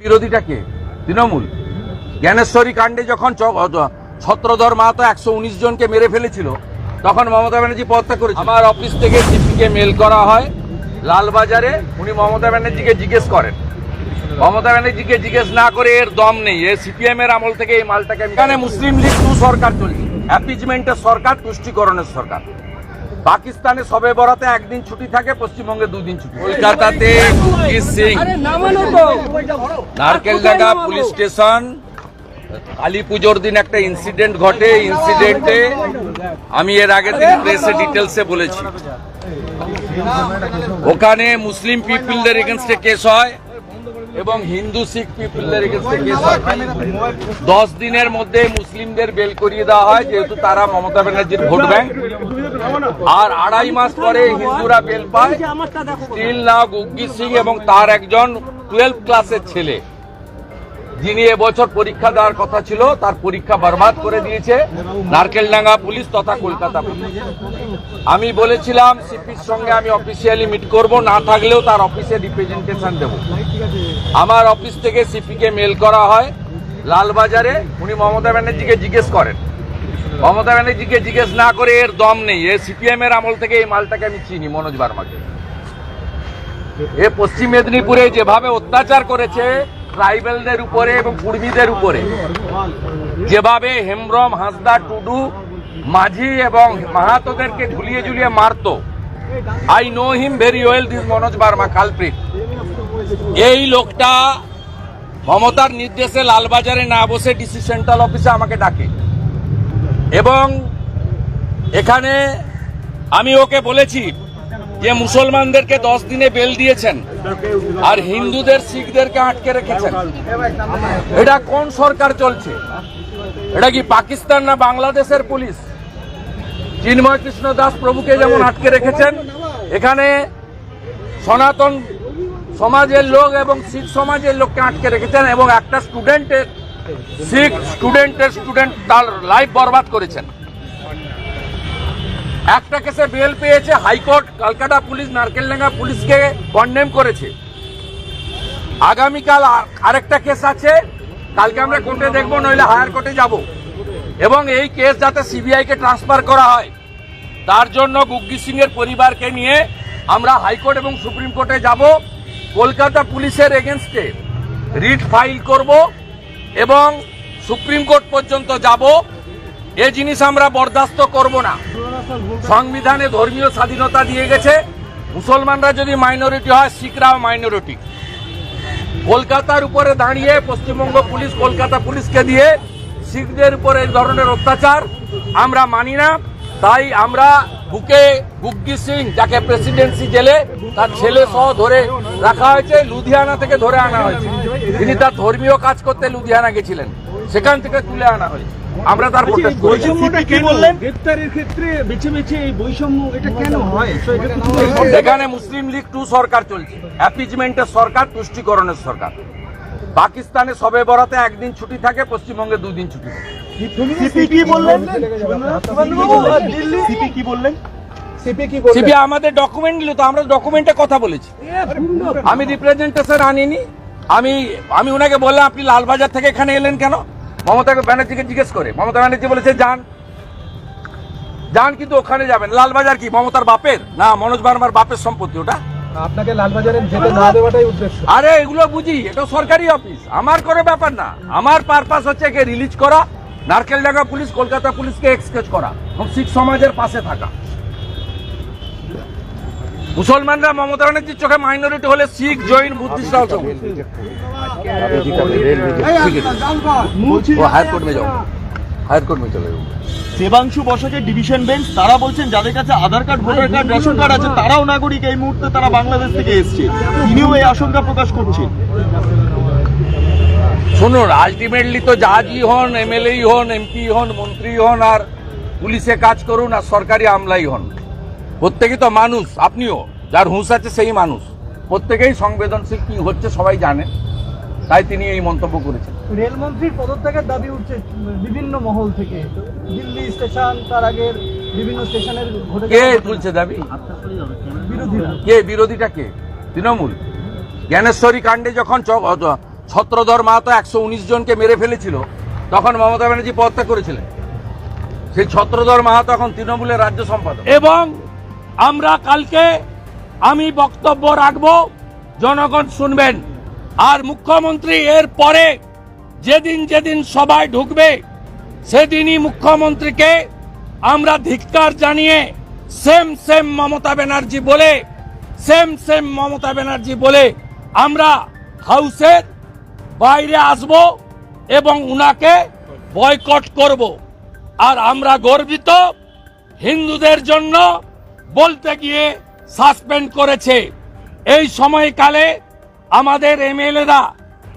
বিরোধীটা কে? তৃণমূল। জ্ঞানেশ্বরী কাণ্ডে যখন ছত্রধর মাহাতো একশো উনিশ জনকে মেরে ফেলেছিল তখন মমতা ব্যানার্জি পদত্যাগ করেছে আমার অফিস থেকে সিপিকে মেল করা হয় লালবাজারে উনি মমতা ব্যানার্জিকে জিজ্ঞেস করেন। মমতা ব্যানার্জিকে জিজ্ঞেস না করে এর দম নেই এ সিপিএম এর আমল থেকে এই মালটাকে এখানে মুসলিম লীগ টু সরকার চলছে। অ্যাপিজমেন্টের সরকার তুষ্টিকরণের সরকার। পাকিস্তানে সবে বরাতে একদিন ছুটি থাকে পশ্চিমবঙ্গে দুদিন ছুটি কলকাতাতে সিং নারকেলডাঙ্গা পুলিশ স্টেশন কালী পুজোর দিন একটা ইনসিডেন্ট ঘটে ইনসিডেন্টে আমি এর আগে দিন প্রেসে ডিটেলসে বলেছি। ওখানে মুসলিম পিপলদের এগেনস্টে কেস হয় এবং হিন্দু শিখ পিপলদের এগেনস্টে কেস হয়। দশ দিনের মধ্যে মুসলিমদের বেল করিয়ে দেওয়া হয় যেহেতু তারা মমতা ব্যানার্জির ভোট ব্যাংক আর আড়াই মাস পরে হিন্দুরা বেল পায়। স্টিল না গুগ্গি সিং এবং তার একজন টুয়েলভ ক্লাসের ছেলে। যিনি এবছর পরীক্ষা দেওয়ার কথা ছিল, তার পরীক্ষা বরবাদ করে দিয়েছে নারকেলডাঙ্গা পুলিশ তথা কলকাতা পুলিশ। আমি বলেছিলাম, সিপির সঙ্গে আমি অফিসিয়ালি মিট করব, না থাকলেও তার অফিসে রিপ্রেজেন্টেশন দেব। আমার অফিস থেকে সিপিকে মেল করা হয়, লালবাজারে। উনি মমতা ব্যানার্জিকে জিজ্ঞেস করেন। মমতা ব্যানার্জিকে জিজ্ঞেস না করে এর দম নেই। এ সিপিএম এর আমল থেকে এই মালটাকে আমি চিনি, মনোজ বার্মাকে। এ পশ্চিম মেদিনীপুরে যেভাবে অত্যাচার করেছে, ট্রাইবেলদের উপরে এবং কুর্মীদের উপরে, যেভাবে হেমব্রম, হাসদা, টুডু, মাঝি এবং মাহাতোদেরকে ঝুলিয়ে ঝুলিয়ে মারতো। I know him very well, this Manoj Barma, culprit. এই লোকটা মমতার নির্দেশে লালবাজারে না বসে ডিসি সেন্ট্রাল অফিসে আমাকে ডাকে। এবং এখানে আমি ওকে বলেছি যে মুসলমানদেরকে দশ দিনে বেল দিয়েছেন আর হিন্দুদের, শিখদেরকে আটকে রেখেছেন। এটা কোন সরকার চলছে? এটা কি পাকিস্তান না বাংলাদেশের পুলিশ? চিন্ময় কৃষ্ণ দাস প্রভুকে যেমন আটকে রেখেছেন, এখানে সনাতন সমাজের লোক এবং শিখ সমাজের লোককে আটকে রেখেছেন এবং একটা স্টুডেন্টের শিখ স্টুডেন্টের স্টুডেন্ট তার লাইফ বরবাদ করেছেন। একটা কেসে বেল পেয়েছে, হাইকোর্ট, কলকাতা পুলিশ নারকেল নারকেলডাঙ্গা পুলিশকে কন্ডেম করেছে। আগামীকাল আরেকটা কেস আছে, কালকে আমরা কোর্টে দেখব, নইলে হায়ার কোর্টে যাব। এবং এই কেস যাতে সিবিআই কে ট্রান্সফার করা হয়, তার জন্য গুগ্গি সিং এর পরিবারকে নিয়ে আমরা হাইকোর্ট এবং সুপ্রিম কোর্টে যাব। কলকাতা পুলিশের এগেনস্টে রিট ফাইল করব। এবং সুপ্রিম কোর্ট পর্যন্ত যাব, এ জিনিস আমরা বরদাস্ত করব না। সংবিধানে ধর্মীয় স্বাধীনতা দিয়ে গেছে, মুসলমানরা যদি মাইনরিটি হয়, শিখরাও মাইনরিটি কলকাতার উপরে দাঁড়িয়ে, পশ্চিমবঙ্গ পুলিশ, কলকাতা পুলিশকে দিয়ে শিখদের উপরে এই ধরনের অত্যাচার আমরা মানি না। তাই আমরা বুকে গুগ্গি সিং, যাকে প্রেসিডেন্সি জেলে তার ছেলে সহ ধরে রাখা হয়েছে, লুধিয়ানা থেকে ধরে আনা হয়েছে। তিনি তার ধর্মীয় কাজ করতে লুধিয়ানা গেছিলেন। সেখান থেকে তুলে আনা হয়েছে আমরা তার এখানে মুসলিম লীগ টু সরকার চলছে। অ্যাপিজমেন্টের সরকার তুষ্টিকরণের সরকার। পাকিস্তানে সবে বরাতে একদিন ছুটি থাকে পশ্চিমবঙ্গে দুদিন ছুটি থাকে। সিপি কি বললেন? সিপি কি বললেন? সিবি আমাদের ডকুমেন্ট দিল তো আমরা ডকুমেন্টে কথা বলেছি। আমি রিপ্রেজেন্টেশন আনিনি। আমি আমি ওনাকে বললাম আপনি লালবাজার থেকে এখানে এলেন কেন? মমতা ব্যানার্জিকে জিজ্ঞেস করে। মমতা ব্যানার্জি বলেছে যান। যান কিন্তু ওখানে যাবেন। লালবাজার কি মমতার বাপের? না মনোজ বার্মার বাপের সম্পত্তি ওটা? আপনাকে লালবাজারে যেতে না দেওয়াটাই উদ্দেশ্য। আরে এগুলো বুঝি এটা সরকারি অফিস। আমার কোনো ব্যাপার না। আমার পারপাস হচ্ছে একে রিলিজ করা নারকেলডাঙ্গা পুলিশ কলকাতা পুলিশকে এক্সকেজ করা এবং শিখ সমাজের পাশে থাকা। মুসলমানরা মমতা ব্যানার্জির চোখে মাইনরিটি হলে শিখ জৈন বুদ্ধিস্টরাও ও হায়ার কোর্ট মে যাও। হায়ার কোর্ট মে চলে যাও। দেবাংশু বসাকের ডিভিশন বেঞ্চ তারা বলছেন যাদের কাছে Aadhaar card voter card ration card আছে তারাও নাগরিক এই মুহূর্তে তারা বাংলাদেশ থেকে এসছে। তিনিও এই আশঙ্কা প্রকাশ করছেন। শুনুন আলটিমেটলি তো জাজই হন এমএলএ হন এমপি হন মন্ত্রী হন আর পুলিশে কাজ করুন আর সরকারি আমলাই হন। প্রত্যেকেই তো মানুষ আপনিও। যার হুঁশ আছে সেই মানুষ। প্রত্যেকেই সংবেদনশীল কি হচ্ছে সবাই জানে। তাই তিনি এই মন্তব্য করেছেন। রেলমন্ত্রীর পদত্যাগের দাবি উঠছে বিভিন্ন মহল থেকে। দিল্লি স্টেশন তার আগের বিভিন্ন স্টেশনের কে তুলছে দাবি? বিরোধীরা। কে? বিরোধীটা কে? তৃণমূল। জ্ঞানেশ্বরী কাণ্ডে যখন ছত্রধর মাহাতো একশো উনিশ জনকে মেরে ফেলেছিল তখন মমতা ব্যানার্জি পদত্যাগ করেছিলেন। সেই ছত্রধর মাহাতো এখন তৃণমূলের রাজ্য সম্পাদক। এবং আমরা কালকে আমি বক্তব্য রাখব, জনগণ শুনবেন। আর মুখ্যমন্ত্রী এর পরে যেদিন যেদিন সবাই ঢুকবে, সেদিনই মুখ্যমন্ত্রীকে আমরা ধিক্কার জানিয়ে সেম সেম মমতা ব্যানার্জি বলে, সেম সেম মমতা ব্যানার্জি বলে আমরা হাউসের বাইরে আসব এবং উনাকে বয়কট করব। আর আমরা গর্বিত হিন্দুদের জন্য বলতে গিয়ে সাসপেন্ড করেছে। এই সময়কালে আমাদের এমএলএরা,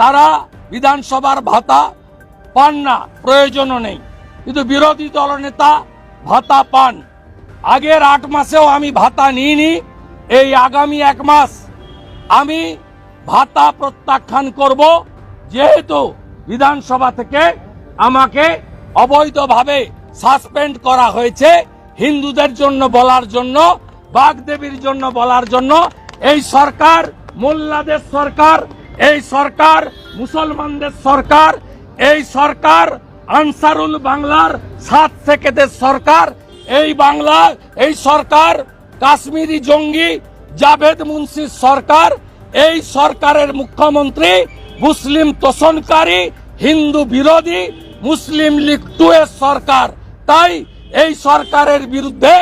তারা বিধানসভার ভাতা পান না, প্রয়োজনও নেই। কিন্তু বিরোধী দলনেতা ভাতা পান। আগের আট মাসেও আমি ভাতা নিইনি, এই আগামী এক মাস আমি ভাতা প্রত্যাখ্যান করব, যেহেতু বিধানসভা থেকে আমাকে অবৈধভাবে সাসপেন্ড করা হয়েছে। হিন্দুদের জন্য বলার জন্য, বাগদেবীর জন্য বলার জন্য, এই সরকার, মোল্লাদের সরকার, এই সরকার, মুসলমানদের সরকার, এই সরকার, আনসারুল বাংলার সাত সেকেদের সরকার, এই বাংলা, এই সরকার, কাশ্মীরি জঙ্গি, জাভেদ মুন্সির সরকার, এই সরকারের মুখ্যমন্ত্রী, মুসলিম তোষণকারী, হিন্দু বিরোধী, মুসলিম লীগ টু এর সরকার। তাই এই সরকারের বিরুদ্ধে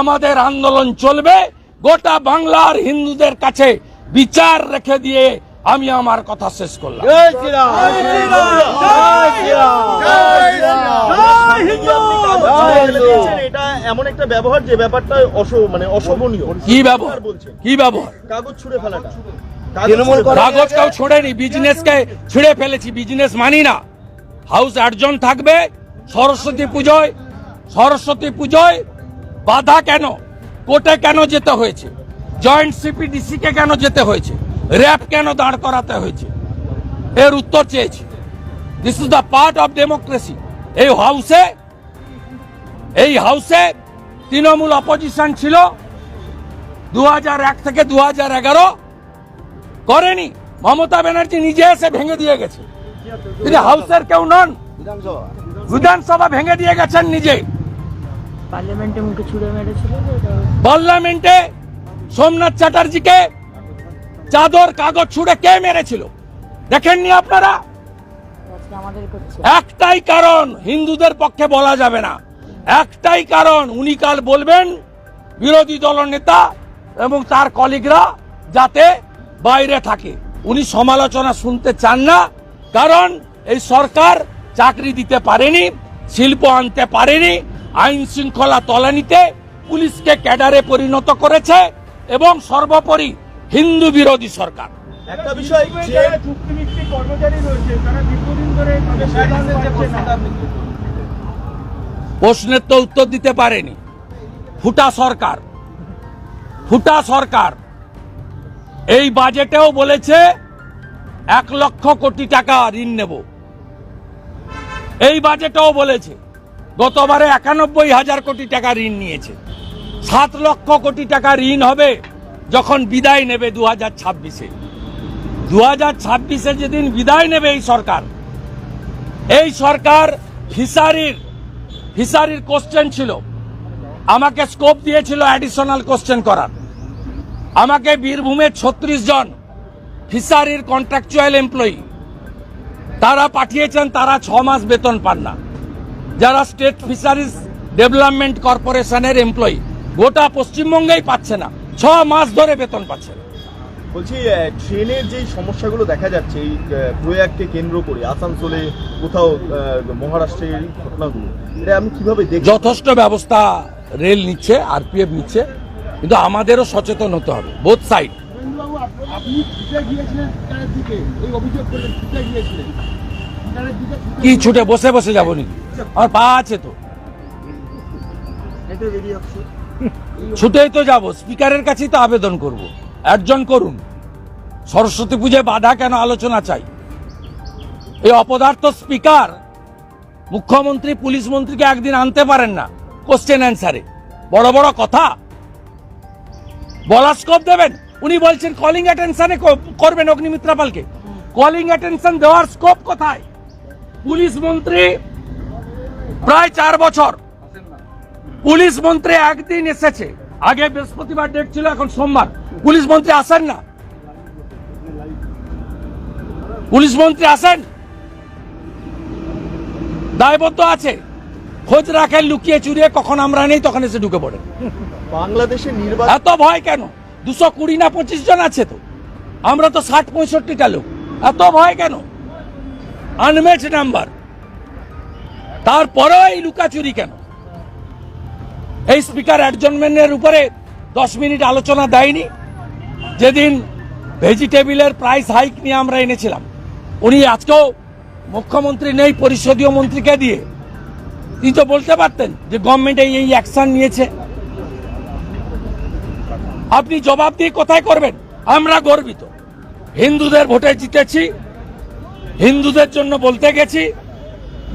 আমাদের আন্দোলন চলবে। গোটা বাংলার হিন্দুদের কাছে বিচার রেখে দিয়ে আমি আমার কথা শেষ করলাম। এটা এমন একটা ব্যবহার যে ব্যাপারটা মানে অশোভনীয়। কি ব্যবহার? কি ব্যবহার? কাগজ ছুঁড়ে ফেলাটা। তৃণমূল কাগজ কাউ ছোড়েনি বিজনেসকে ছিঁড়ে ফেলেছি বিজনেস মানি না। হাউস আটজন থাকবে সরস্বতী পুজোয় সরস্বতী পুজোয় বাধা কেন? কোর্টে কেন যেতে হয়েছে? জয়েন্ট সিপিডিসি কে কেন যেতে হয়েছে? র্যাপ কেন দাঁড় করাতে হয়েছে? এর উত্তর চেয়েছি। This is the part of democracy এই হাউসে এই হাউসে তৃণমূল অপোজিশন ছিল দু এক থেকে দু এগারো। করেনি। মমতা ব্যানার্জি নিজে এসে ভেঙে দিয়ে গেছে। তিনি হাউসের কেউ নন। বিধানসভা। ভেঙে দিয়ে গেছেন নিজে পার্লামেন্টে মুখে ছুড়ে মেরেছিল পার্লামেন্টে সোমনাথ চ্যাটার্জিকে চাদর কাগজ ছুঁড়ে কে মেরেছিল? দেখেননি আপনারা? একটাই কারণ হিন্দুদের পক্ষে বলা যাবে না। একটাই কারণ উনি কাল বলবেন বিরোধী দলনেতা এবং তার কলিগরা যাতে বাইরে থাকে। উনি সমালোচনা শুনতে চান না কারণ এই সরকার চাকরি দিতে পারেনি শিল্প আনতে পারেনি আইন শৃঙ্খলা তলানিতে পুলিশকে ক্যাডারে পরিণত করেছে এবং সর্বোপরি হিন্দু বিরোধী সরকার। একটা বিষয় যে প্রশ্নের তো উত্তর দিতে পারেনি। ফুটা সরকার ফুটা সরকার এই বাজেটেও বলেছে এক লক্ষ কোটি টাকা ঋণ নেব। এই বাজেটেও বলেছে গতবারে একানব্বই হাজার কোটি টাকা ঋণ নিয়েছে। সাত লক্ষ কোটি টাকা ঋণ হবে যখন বিদায় নেবে দু হাজার ছাব্বিশে। দু হাজার ছাব্বিশে যেদিন বিদায় নেবে এই সরকার এই সরকার ফিশারির ফিশারির কোশ্চেন ছিল। আমাকে স্কোপ দিয়েছিল অ্যাডিশনাল কোশ্চেন করার। আমাকে বীরভূমের ছত্রিশ জন ফিশারির কন্ট্রাকচুয়াল এমপ্লয়ি তারা পাঠিয়েছেন, তারা ছ মাস বেতন পান না। যারা স্টেট ফিশারিজ ডেভেলপমেন্ট কর্পোরেশনের এমপ্লয়ি গোটা পশ্চিমবঙ্গেই পাচ্ছে না। ছ মাস ধরে বেতন পাচ্ছে না। বলছি ট্রেনের যেই সমস্যাগুলো দেখা যাচ্ছে এই প্রয়াগকে কেন্দ্র করে আসানসোলে কোথাও মহারাষ্ট্রের ঘটনাগুলো এটা আমি কীভাবে দেখি যথেষ্ট ব্যবস্থা রেল নিচ্ছে আরপিএফ নিচ্ছে কিন্তু আমাদেরও সচেতন হতে হবে বোথ সাইড আপনি গিয়েছিলেন দিকে? এই অভিযোগ করলেন গিয়েছিলেন। ঠিকানের দিকে ছুটে কি ছুটে বসে বসে যাব নাকি? আমার পা আছে তো। ছুটেই তো যাব। স্পিকারের কাছেই তো আবেদন করব। একজন করুন। সরস্বতী পুজোয় বাধা কেন আলোচনা চাই? এই অপদার্থ স্পিকার মুখ্যমন্ত্রী পুলিশ মন্ত্রীকে একদিন আনতে পারেন না কোশ্চেন অ্যান্সারে বড় বড় কথা। বলার স্কোপ দেবেন। উনি বলছেন কলিং অ্যাটেনশনে করবেন অগ্নিমিত্রা পালকে। কলিং অ্যাটেনশন দেওয়ার স্কোপ কোথায়? পুলিশ মন্ত্রী প্রায় চার বছর। পুলিশ মন্ত্রী একদিন এসেছে। আগে বৃহস্পতিবার ডেট ছিল এখন সোমবার। পুলিশ মন্ত্রী আসেন না? পুলিশ মন্ত্রী আসেন? দায়বদ্ধ আছে। খোঁজ রাখেন লুকিয়ে চুরিয়ে কখন আমরা নেই তখন এসে ঢুকে পড়ে বাংলাদেশের নির্বাচন এত ভয় কেন? দুশো কুড়ি না পঁচিশ জন আছে তো? আমরা তো ষাট পঁয়ষট্টিটা লোক। এত ভয় কেন? আনম্যাচ নাম্বার তারপরেও এই লুকাচুরি কেন? এই স্পিকার অ্যাডজনমেন্টের উপরে দশ মিনিট আলোচনা দেয়নি। যেদিন ভেজিটেবিলের প্রাইস হাইক নিয়ে আমরা এনেছিলাম, উনি আজকেও মুখ্যমন্ত্রী নেই, পরিষদীয় মন্ত্রীকে দিয়ে। তিনি তো বলতে পারতেন যে গভর্নমেন্ট এই অ্যাকশন নিয়েছে। আপনি জবাব দিয়ে কোথায় করবেন? আমরা গর্বিত। হিন্দুদের ভোটে জিতেছি হিন্দুদের জন্য বলতে গেছি,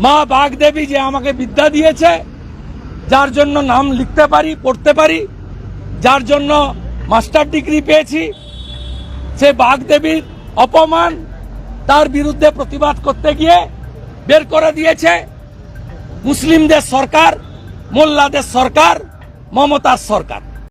মা বাগদেবী যে আমাকে বিদ্যা দিয়েছে, যার জন্য নাম লিখতে পারি, পড়তে পারি, যার জন্য মাস্টার ডিগ্রি পেয়েছি, সে বাগদেবীর অপমান, তার বিরুদ্ধে প্রতিবাদ করতে গিয়ে বের করে দিয়েছে। মুসলিমদের সরকার, মোল্লাদের সরকার, মমতার সরকার।